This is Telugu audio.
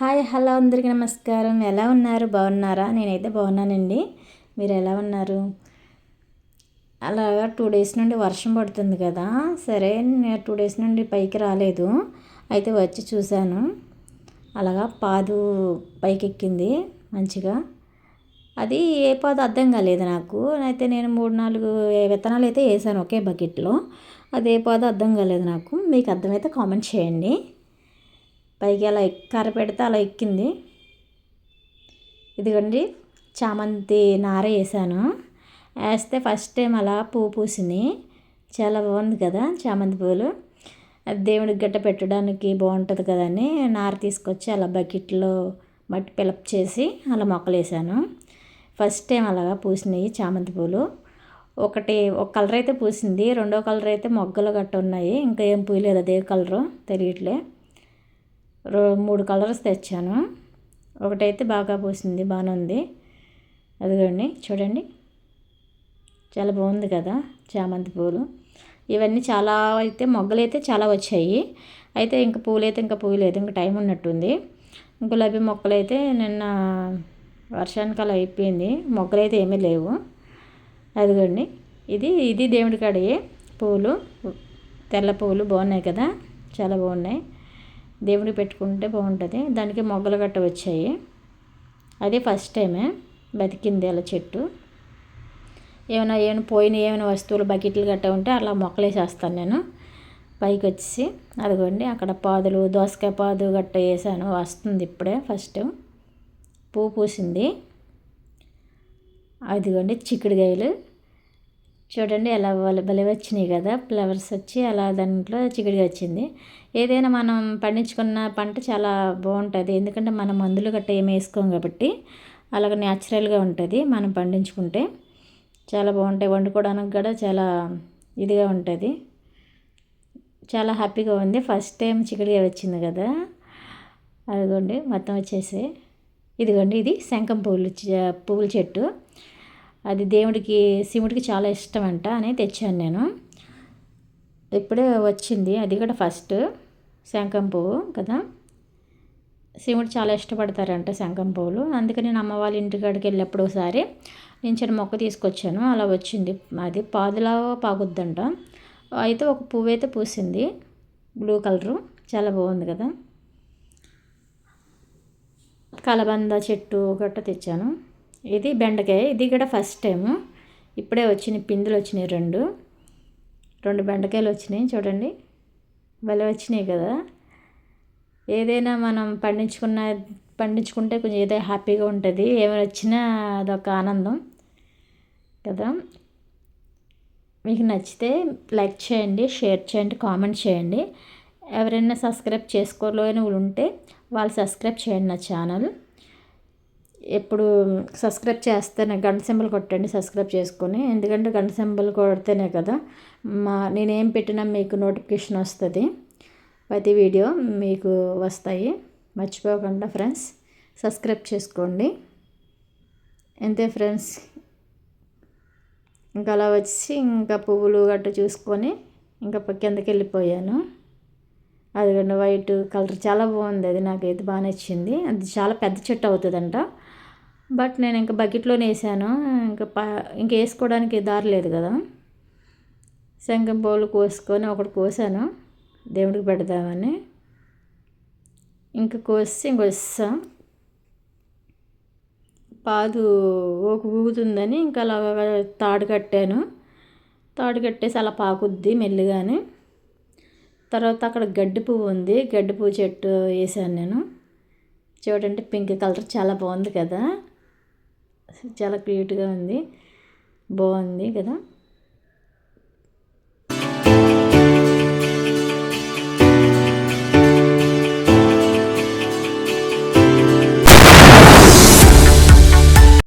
హాయ్ హలో అందరికీ నమస్కారం. ఎలా ఉన్నారు? బాగున్నారా? నేనైతే బాగున్నానండి. మీరు ఎలా ఉన్నారు? అలాగా టూ డేస్ నుండి వర్షం పడుతుంది కదా. సరే నేను టూ డేస్ నుండి పైకి రాలేదు. అయితే వచ్చి చూశాను. అలాగా పాదు పైకి ఎక్కింది మంచిగా. అది ఏ పాదు అర్థం కాలేదు నాకు. అయితే నేను మూడు నాలుగు విత్తనాలు అయితే వేసాను ఒకే బకెట్లో. అది ఏ పాదు అర్థం కాలేదు నాకు. మీకు అర్థమైతే కామెంట్ చేయండి. పైకి అలా కర్ర పెడితే అలా ఎక్కింది. ఇదిగోండి చామంతి నార వేసాను. వేస్తే ఫస్ట్ టైం అలా పువ్వు పూసింది. చాలా బాగుంది కదా చామంతి పువ్వులు. దేవుడికి గట్ట పెట్టడానికి బాగుంటుంది కదా అని నార తీసుకొచ్చి అలా బకెట్లో మట్టి పిలప్ చేసి అలా మొక్కలు వేసాను. ఫస్ట్ టైం అలాగా పూసినాయి చామంతి పూలు ఒకటి ఒక కలర్ అయితే పూసింది. రెండో కలర్ అయితే మొగ్గలు గట్ట ఉన్నాయి. ఇంకా ఏం పూయలేదు అదే కలరు తెలియట్లే. మూడు కలర్స్ తెచ్చాను. ఒకటైతే బాగా పూసింది బాగానే ఉంది. అదిగోండి చూడండి. చాలా బాగుంది కదా చామంతి పూలు. ఇవన్నీ చాలా అయితే మొగ్గలు అయితే చాలా వచ్చాయి. అయితే ఇంకా పూలు అయితే ఇంకా పూయలేదు ఇంకా టైం ఉన్నట్టుంది. గులాబీ మొక్కలు అయితే నిన్న వర్షానికాలం అయిపోయింది మొగ్గలు అయితే ఏమీ లేవు. అదిగోండి ఇది ఇది దేవుడి కాడే పూలు. తెల్ల పూలు బాగున్నాయి కదా చాలా బాగున్నాయి. దేవుడికి పెట్టుకుంటే బాగుంటుంది. దానికి మొగ్గలు గట్ట వచ్చాయి. అది ఫస్ట్ టైమే బతికింది అలా చెట్టు. ఏమైనా ఏమైనా పోయిన ఏమైనా వస్తువులు బకెట్లు గట్ట ఉంటే అలా మొక్కలేసేస్తాను నేను. పైకి వచ్చి అదిగోండి అక్కడ పాదులు దోసకాయ పాదు గట్ట వేసాను. వస్తుంది ఇప్పుడే ఫస్ట్ పువ్వు పూసింది. అదిగోండి చిక్కుడుకాయలు. చూడండి ఎలా భలే వచ్చినాయి కదా ఫ్లవర్స్ వచ్చి అలా దాంట్లో చిగుడిగా వచ్చింది. ఏదైనా మనం పండించుకున్న పంట చాలా బాగుంటుంది. ఎందుకంటే మనం మందులు గట్ట ఏమి వేసుకోం కాబట్టి అలాగ న్యాచురల్గా ఉంటుంది మనం పండించుకుంటే. చాలా బాగుంటాయి. వండుకోవడానికి కూడా చాలా ఇదిగా ఉంటుంది. చాలా హ్యాపీగా ఉంది. ఫస్ట్ టైం చికెడిగా వచ్చింది కదా. అదిగోండి మొత్తం వచ్చేసి ఇదిగోండి ఇది శంఖం పువ్వులు పువ్వుల చెట్టు. అది దేవుడికి శివుడికి చాలా ఇష్టం అంట అని తెచ్చాను నేను. ఇప్పుడే వచ్చింది. అది కూడా ఫస్ట్ శంఖం పువ్వు కదా. శివుడు చాలా ఇష్టపడతారంట శంఖం పువ్వులు. అందుకని నేను అమ్మ వాళ్ళ ఇంటికాడికి వెళ్ళినప్పుడు ఒకసారి నేను చిన్న మొక్క తీసుకొచ్చాను. అలా వచ్చింది. అది పాదులా పాగుద్దంట. అయితే ఒక పువ్వు అయితే పూసింది. Blue colour. చాలా బాగుంది కదా. కలబంద చెట్టు గట్ట తెచ్చాను. ఇది బెండకాయ. ఇది కూడా ఫస్ట్ టైము ఇప్పుడే వచ్చినాయి పిందులు వచ్చినాయి రెండు. రెండు బెండకాయలు వచ్చినాయి చూడండి. భలే వచ్చినాయి కదా. ఏదైనా మనం పండించుకున్న పండించుకుంటే కొంచెం ఏదో హ్యాపీగా ఉంటుంది. ఏమైనా వచ్చినా అదొక ఆనందం కదా. మీకు నచ్చితే లైక్ చేయండి షేర్ చేయండి కామెంట్ చేయండి. ఎవరైనా సబ్స్క్రైబ్ చేసుకోలేని ఉంటే వాళ్ళు సబ్స్క్రైబ్ చేయండి నా ఛానల్. ఎప్పుడు సబ్స్క్రైబ్ చేస్తేనే గంట సింబల్ కొట్టండి సబ్స్క్రైబ్ చేసుకొని. ఎందుకంటే గంట సింబల్ కొడితేనే కదా మా నేనేం పెట్టినా మీకు నోటిఫికేషన్ వస్తుంది. ప్రతి వీడియో మీకు వస్తాయి. మర్చిపోకుండా ఫ్రెండ్స్ సబ్స్క్రైబ్ చేసుకోండి. అంతే ఫ్రెండ్స్. ఇంకా అలా వచ్చి ఇంకా పువ్వులు గట్ట చూసుకొని ఇంకా కిందకి వెళ్ళిపోయాను. అది వైట్ కలర్ చాలా బాగుంది అది. నాకైతే బాగా నచ్చింది. అది చాలా పెద్ద చెట్టు అవుతుందంట. బట్ నేను ఇంకా బకెట్లోనే వేసాను. ఇంకా ప ఇంక వేసుకోవడానికి దారి లేదు కదా. శంఖం పూలు కోసుకొని ఒకటి కోసాను. దేవుడికి పెడదామని. ఇంకా కోసి ఇంక వస్తాం. పాదు ఒక ఊగుతుందని ఇంకా అలా తాడు కట్టాను. తాడు కట్టేసి అలా పాకుద్ది మెల్లిగానే. తర్వాత అక్కడ గడ్డి పువ్వు ఉంది. గడ్డి పువ్వు చెట్టు వేసాను నేను. చూడండి పింక్ కలర్ చాలా బాగుంది కదా. చాలా క్యూట్గా ఉంది. బాగుంది కదా?